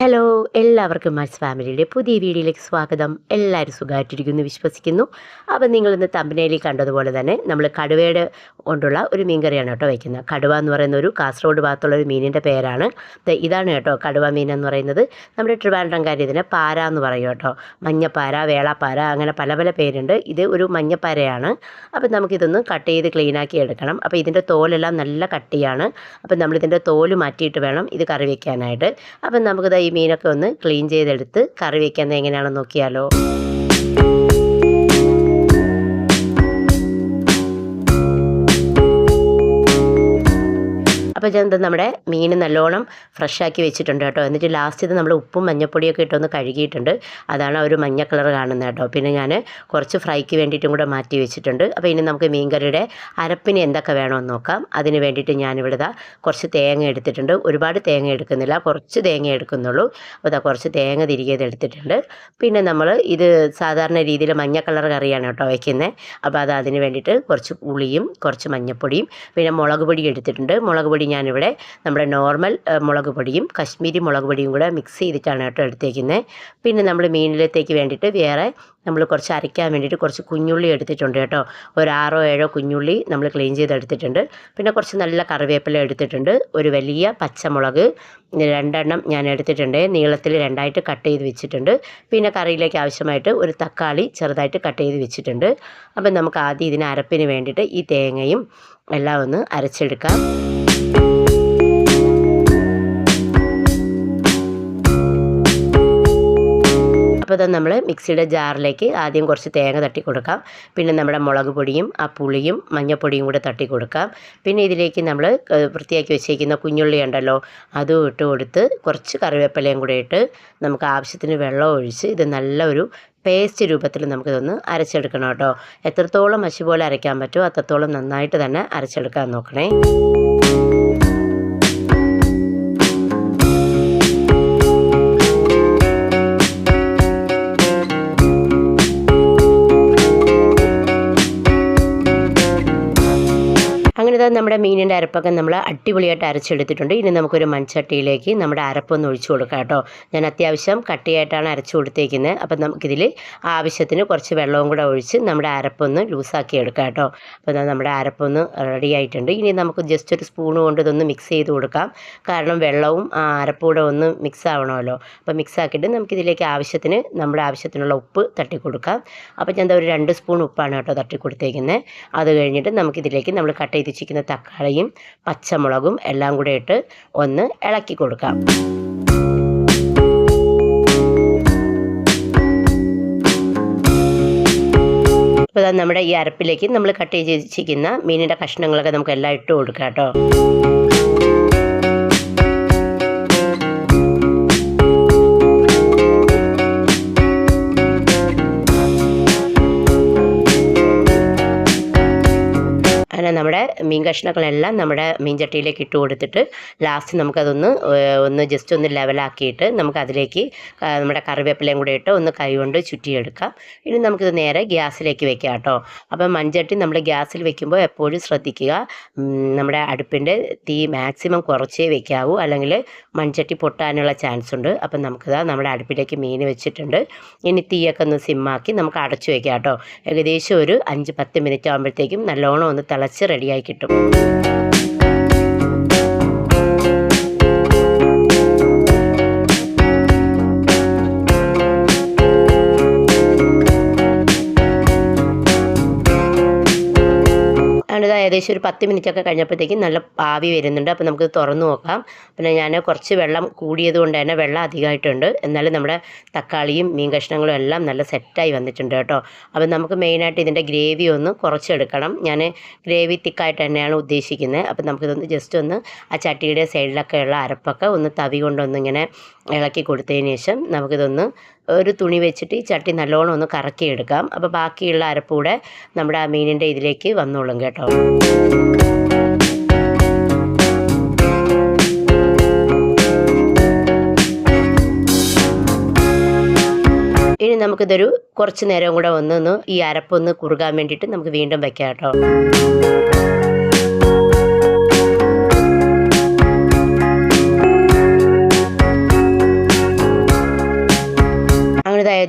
Hello എല്ലാവർക്കും mice ഫാമിലിയുടെ പുതിയ വീഡിയോയിലേക്ക് സ്വാഗതം. എല്ലാവരും സുഖമായിട്ടിരിക്കുന്നു വിശ്വസിക്കുന്നു. അപ്പം നിങ്ങളിന്ന് തമ്പനയിൽ കണ്ടതുപോലെ തന്നെ നമ്മൾ കടുവയുടെ കൊണ്ടുള്ള ഒരു മീൻകറിയാണ് കേട്ടോ വയ്ക്കുന്നത് കടുവ എന്ന് പറയുന്ന ഒരു കാസർഗോഡ് ഭാഗത്തുള്ള ഒരു മീനിന്റെ പേരാണ്. ഇതാണ് കേട്ടോ കടുവ മീൻ എന്ന് പറയുന്നത്. നമ്മുടെ ട്രിവാൻഡ്രംകാരി ഇതിനെ പാര എന്ന് പറയും കേട്ടോ. മഞ്ഞപ്പാര വേളാപ്പാര അങ്ങനെ പല പല പേരുണ്ട്. ഇത് ഒരു മഞ്ഞപ്പാരയാണ്. അപ്പം നമുക്കിതൊന്ന് കട്ട് ചെയ്ത് ക്ലീനാക്കി എടുക്കണം. അപ്പോൾ ഇതിന്റെ തോലെല്ലാം നല്ല കട്ടിയാണ്. അപ്പം നമ്മളിതിന്റെ തോൽ മാറ്റിയിട്ട് വേണം ഇത് കറി വയ്ക്കാനായിട്ട് അപ്പം നമുക്കിത് ഈ മീനൊക്കെ ഒന്ന് ക്ലീൻ ചെയ്തെടുത്ത് കറി വയ്ക്കുന്നത് എങ്ങനെയാണെന്ന് നോക്കിയാലോ. അപ്പോൾ ദാ നമ്മുടെ മീൻ നല്ലോണം ഫ്രഷാക്കി വെച്ചിട്ടുണ്ട് കേട്ടോ. എന്നിട്ട് ലാസ്റ്റ് ഇത് നമ്മൾ ഉപ്പും മഞ്ഞപ്പൊടിയൊക്കെ ഇട്ടൊന്ന് കഴുകിയിട്ടുണ്ട്. അതാണ് ഒരു മഞ്ഞ കളർ കാണുന്നത് കേട്ടോ. പിന്നെ ഞാൻ കുറച്ച് ഫ്രൈക്ക് വേണ്ടിയിട്ടും കൂടെ മാറ്റി വെച്ചിട്ടുണ്ട്. അപ്പോൾ ഇനി നമുക്ക് മീൻകറിയുടെ അരപ്പിന് എന്തൊക്കെ വേണമെന്ന് നോക്കാം. അതിന് വേണ്ടിയിട്ട് ഞാനിവിടെ ദാ കുറച്ച് തേങ്ങ എടുത്തിട്ടുണ്ട്. ഒരുപാട് തേങ്ങ എടുക്കുന്നില്ല. കുറച്ച് തേങ്ങ എടുക്കുന്നുള്ളൂ. അപ്പോൾ ദാ കുറച്ച് തേങ്ങ തിരികെ എടുത്തിട്ടുണ്ട്. പിന്നെ നമ്മൾ ഇത് സാധാരണ രീതിയിൽ മഞ്ഞ കളർ കറിയാണ് കേട്ടോ വയ്ക്കുന്നത് അപ്പോൾ അത് അതിന് വേണ്ടിയിട്ട് കുറച്ച് ഉളിയും കുറച്ച് മഞ്ഞപ്പൊടിയും പിന്നെ മുളക് പൊടി എടുത്തിട്ടുണ്ട്. മുളക് പൊടി ഞാനിവിടെ നമ്മുടെ നോർമൽ മുളക് പൊടിയും കശ്മീരി മുളക് പൊടിയും കൂടെ മിക്സ് ചെയ്തിട്ടാണ് കേട്ടോ എടുത്തേക്കുന്നത് പിന്നെ നമ്മൾ മീനിലത്തേക്ക് വേണ്ടിയിട്ട് വേറെ നമ്മൾ കുറച്ച് അരയ്ക്കാൻ വേണ്ടിയിട്ട് കുറച്ച് കുഞ്ഞുള്ളി എടുത്തിട്ടുണ്ട് കേട്ടോ. ഒരു ആറോ ഏഴോ കുഞ്ഞുള്ളി നമ്മൾ ക്ലീൻ ചെയ്തെടുത്തിട്ടുണ്ട്. പിന്നെ കുറച്ച് നല്ല കറിവേപ്പില എടുത്തിട്ടുണ്ട്. ഒരു വലിയ പച്ചമുളക് രണ്ടെണ്ണം ഞാൻ എടുത്തിട്ടുണ്ട്. നീളത്തിൽ രണ്ടായിട്ട് കട്ട് ചെയ്ത് വെച്ചിട്ടുണ്ട്. പിന്നെ കറിയിലേക്ക് ആവശ്യമായിട്ട് ഒരു തക്കാളി ചെറുതായിട്ട് കട്ട് ചെയ്ത് വെച്ചിട്ടുണ്ട്. അപ്പം നമുക്ക് ആദ്യം ഇതിന് അരപ്പിന് വേണ്ടിയിട്ട് ഈ തേങ്ങയും എല്ലാം ഒന്ന് അരച്ചെടുക്കാം. അപ്പോൾ നമ്മൾ മിക്സിയുടെ ജാറിലേക്ക് ആദ്യം കുറച്ച് തേങ്ങ തട്ടി കൊടുക്കാം. പിന്നെ നമ്മുടെ മുളക് പൊടിയും ആ പുളിയും മഞ്ഞൾപ്പൊടിയും കൂടെ തട്ടി കൊടുക്കാം. പിന്നെ ഇതിലേക്ക് നമ്മൾ വൃത്തിയാക്കി വെച്ചേക്കുന്ന കുഞ്ഞുള്ളി ഉണ്ടല്ലോ അതും ഇട്ട് കൊടുത്ത് കുറച്ച് കറിവേപ്പിലയും കൂടെ ഇട്ട് നമുക്ക് ആവശ്യത്തിന് വെള്ളം ഒഴിച്ച് ഇത് നല്ലൊരു പേസ്റ്റ് രൂപത്തിൽ നമുക്കിതൊന്ന് അരച്ചെടുക്കണം കേട്ടോ. എത്രത്തോളം മഷി പോലെ അരയ്ക്കാൻ പറ്റുമോ അത്രത്തോളം നന്നായിട്ട് തന്നെ അരച്ചെടുക്കാൻ നോക്കണേ. നമ്മുടെ മീനിന്റെ അരപ്പൊക്കെ നമ്മൾ അടിപൊളിയായിട്ട് അരച്ചെടുത്തിട്ടുണ്ട്. ഇനി നമുക്കൊരു മൺചട്ടിയിലേക്ക് നമ്മുടെ അരപ്പൊന്ന് ഒഴിച്ചു കൊടുക്കാം കേട്ടോ. ഞാൻ അത്യാവശ്യം കട്ടിയായിട്ടാണ് അരച്ചു കൊടുത്തേക്കുന്നത്. അപ്പം നമുക്കിതിൽ ആവശ്യത്തിന് കുറച്ച് വെള്ളവും കൂടെ ഒഴിച്ച് നമ്മുടെ അരപ്പൊന്ന് ലൂസാക്കി എടുക്കാം കേട്ടോ. അപ്പോൾ നമ്മുടെ അരപ്പൊന്ന് റെഡി ആയിട്ടുണ്ട്. ഇനി നമുക്ക് ജസ്റ്റ് ഒരു സ്പൂൺ കൊണ്ട് ഇതൊന്ന് മിക്സ് ചെയ്ത് കൊടുക്കാം. കാരണം വെള്ളവും ആ അരപ്പും കൂടെ ഒന്ന് മിക്സ് ആവണമല്ലോ. അപ്പോൾ മിക്സ് ആക്കിയിട്ട് നമുക്കിതിലേക്ക് ആവശ്യത്തിന് നമ്മുടെ ആവശ്യത്തിനുള്ള ഉപ്പ് തട്ടി കൊടുക്കാം. അപ്പോൾ ഞാൻ ഒരു രണ്ട് സ്പൂൺ ഉപ്പാണ് കേട്ടോ തട്ടി കൊടുത്തേക്കുന്നത്. അത് കഴിഞ്ഞിട്ട് നമുക്കിതിലേക്ക് നമ്മൾ കട്ട് ചെയ്ത് വെച്ചിരിക്കുന്ന തക്കാളിയും പച്ചമുളകും എല്ലാം കൂടെ ഇട്ട് ഒന്ന് ഇളക്കി കൊടുക്കാം. ഇപ്പോൾ ദാ നമ്മുടെ ഈ അരപ്പിലേക്ക് നമ്മൾ കട്ട് ചെയ്ത് വെച്ചിരിക്കുന്ന മീനിന്റെ കഷ്ണങ്ങളൊക്കെ നമുക്ക് എല്ലാം ഇട്ട് കൊടുക്കാം കേട്ടോ. അങ്ങനെ നമ്മുടെ മീൻ കഷ്ണങ്ങളെല്ലാം നമ്മുടെ മീൻ ചട്ടിയിലേക്ക് ഇട്ട് കൊടുത്തിട്ട് ലാസ്റ്റ് നമുക്കതൊന്ന് ഒന്ന് ജസ്റ്റ് ഒന്ന് ലെവലാക്കിയിട്ട് നമുക്ക് അതിലേക്ക് നമ്മുടെ കറിവേപ്പിലയും കൂടെ ഇട്ട് ഒന്ന് കൈ കൊണ്ട് ചുറ്റിയെടുക്കാം. ഇനി നമുക്കിത് നേരെ ഗ്യാസിലേക്ക് വെക്കാം കേട്ടോ. അപ്പം മൺചട്ടി നമ്മൾ ഗ്യാസിൽ വെക്കുമ്പോൾ എപ്പോഴും ശ്രദ്ധിക്കുക നമ്മുടെ അടുപ്പിന്റെ തീ മാക്സിമം കുറച്ചേ വെക്കാവൂ അല്ലെങ്കിൽ മൺചട്ടി പൊട്ടാനുള്ള ചാൻസ് ഉണ്ട്. അപ്പം നമുക്കിതാ നമ്മുടെ അടുപ്പിലേക്ക് മീൻ വെച്ചിട്ടുണ്ട്. ഇനി തീയൊക്കെ ഒന്ന് സിമ്മാക്കി നമുക്ക് അടച്ചു വെക്കാം കേട്ടോ. ഏകദേശം ഒരു അഞ്ച് പത്ത് മിനിറ്റ് ആകുമ്പോഴത്തേക്കും നല്ലോണം ഒന്ന് തിളച്ച് റെഡിയായി കിട്ടും. അതിന്റെ ഏകദേശം ഒരു പത്ത് മിനിറ്റ് ഒക്കെ കഴിഞ്ഞപ്പോഴത്തേക്കും നല്ല ആവി വരുന്നുണ്ട്. അപ്പോൾ നമുക്ക് തുറന്നു നോക്കാം. പിന്നെ ഞാൻ കുറച്ച് വെള്ളം കൂടിയത് കൊണ്ട് തന്നെ വെള്ളം അധികമായിട്ടുണ്ട്. എന്നാലും നമ്മുടെ തക്കാളിയും മീൻ കഷ്ണങ്ങളും എല്ലാം നല്ല സെറ്റായി വന്നിട്ടുണ്ട് കേട്ടോ. അപ്പോൾ നമുക്ക് മെയിനായിട്ട് ഇതിന്റെ ഗ്രേവി ഒന്ന് കുറച്ചെടുക്കണം. ഞാൻ ഗ്രേവി തിക്കായിട്ട് തന്നെയാണ് ഉദ്ദേശിക്കുന്നത്. അപ്പോൾ നമുക്കിതൊന്ന് ജസ്റ്റ് ഒന്ന് ആ ചട്ടിയുടെ സൈഡിലൊക്കെ ഉള്ള അരപ്പൊക്കെ ഒന്ന് തവി കൊണ്ടൊന്ന് ഇങ്ങനെ ഇളക്കി കൊടുത്തതിന് ശേഷം നമുക്കിതൊന്ന് ഒരു തുണി വെച്ചിട്ട് ഈ ചട്ടി നല്ലോണം ഒന്ന് കറക്കിയെടുക്കാം. അപ്പോൾ ബാക്കിയുള്ള അരപ്പൂടെ നമ്മുടെ ആ മീനിന്റെ ഇതിലേക്ക് വന്നോളും കേട്ടോ. ഇനി നമുക്കിതൊരു കുറച്ച് നേരം കൂടെ ഒന്നൊന്ന് ഈ അരപ്പൊന്ന് കുറുകാൻ വേണ്ടിയിട്ട് നമുക്ക് വീണ്ടും വെക്കാം കേട്ടോ.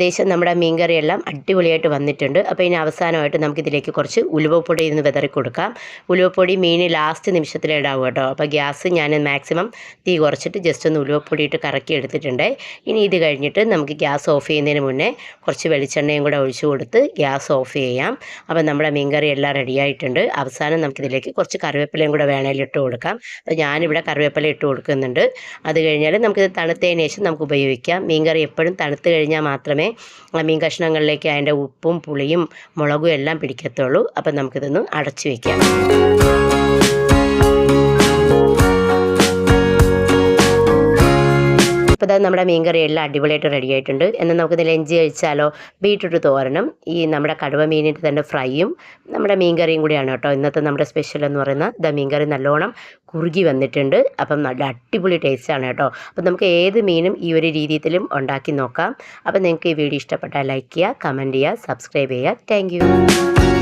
ഏകദേശം നമ്മുടെ മീൻകറിയെല്ലാം അടിപൊളിയായിട്ട് വന്നിട്ടുണ്ട്. അപ്പോൾ ഇനി അവസാനമായിട്ട് നമുക്കിതിലേക്ക് കുറച്ച് ഉലുവപ്പൊടി ഇന്ന് വിതറി കൊടുക്കാം. ഉലുവപ്പൊടി മീൻ ലാസ്റ്റ് നിമിഷത്തിലേ ഇടാവും കേട്ടോ. അപ്പോൾ ഗ്യാസ് ഞാൻ മാക്സിമം തീ കുറച്ചിട്ട് ജസ്റ്റ് ഒന്ന് ഉലുവപ്പൊടി ഇട്ട് കറക്കി എടുത്തിട്ടുണ്ട്. ഇനി ഇത് കഴിഞ്ഞിട്ട് നമുക്ക് ഗ്യാസ് ഓഫ് ചെയ്യുന്നതിന് മുന്നേ കുറച്ച് വെളിച്ചെണ്ണയും കൂടെ ഒഴിച്ചു കൊടുത്ത് ഗ്യാസ് ഓഫ് ചെയ്യാം. അപ്പോൾ നമ്മുടെ മീൻകറി എല്ലാം റെഡിയായിട്ടുണ്ട് അവസാനം നമുക്കിതിലേക്ക് കുറച്ച് കറിവേപ്പിലയും കൂടെ വേണമെങ്കിൽ ഇട്ട് കൊടുക്കാം. അപ്പോൾ ഞാനിവിടെ കറിവേപ്പില ഇട്ട് കൊടുക്കുന്നുണ്ട്. അത് കഴിഞ്ഞാൽ നമുക്കിത് തണുത്തതിന് ശേഷം നമുക്ക് ഉപയോഗിക്കാം. മീൻകറി എപ്പോഴും തണുത്ത് കഴിഞ്ഞാൽ മാത്രമേ മീൻ കഷ്ണങ്ങളിലേക്ക് അതിന്റെ ഉപ്പും പുളിയും മുളകും എല്ലാം പിടിക്കത്തുള്ളൂ. അപ്പം നമുക്കിതൊന്ന് അടച്ചു വയ്ക്കാം ഇപ്പോൾ ഇതാ നമ്മുടെ മീൻകറി എല്ലാം അടിപൊളിയായിട്ട് റെഡി ആയിട്ടുണ്ട്. എന്നാൽ നമുക്ക് ലഞ്ച് കഴിച്ചാലോ? ബീട്രൂട്ട് തോരണം ഈ നമ്മുടെ കടുവ മീനിന്റെ തന്നെ ഫ്രൈയും നമ്മുടെ മീൻകറിയും കൂടിയാണ് കേട്ടോ. ഇന്നത്തെ നമ്മുടെ സ്പെഷ്യൽ എന്ന് പറയുന്ന ദ മീൻകറി നല്ലോണം കുറുകി വന്നിട്ടുണ്ട്. അപ്പം നല്ല അടിപൊളി ടേസ്റ്റാണ് കേട്ടോ. അപ്പം നമുക്ക് ഏത് മീനും ഈ ഒരു രീതിയിലും ഉണ്ടാക്കി നോക്കാം. അപ്പം നിങ്ങൾക്ക് ഈ വീഡിയോ ഇഷ്ടപ്പെട്ടാൽ ലൈക്ക് ചെയ്യുക കമന്റ് ചെയ്യുക സബ്സ്ക്രൈബ് ചെയ്യുക. താങ്ക്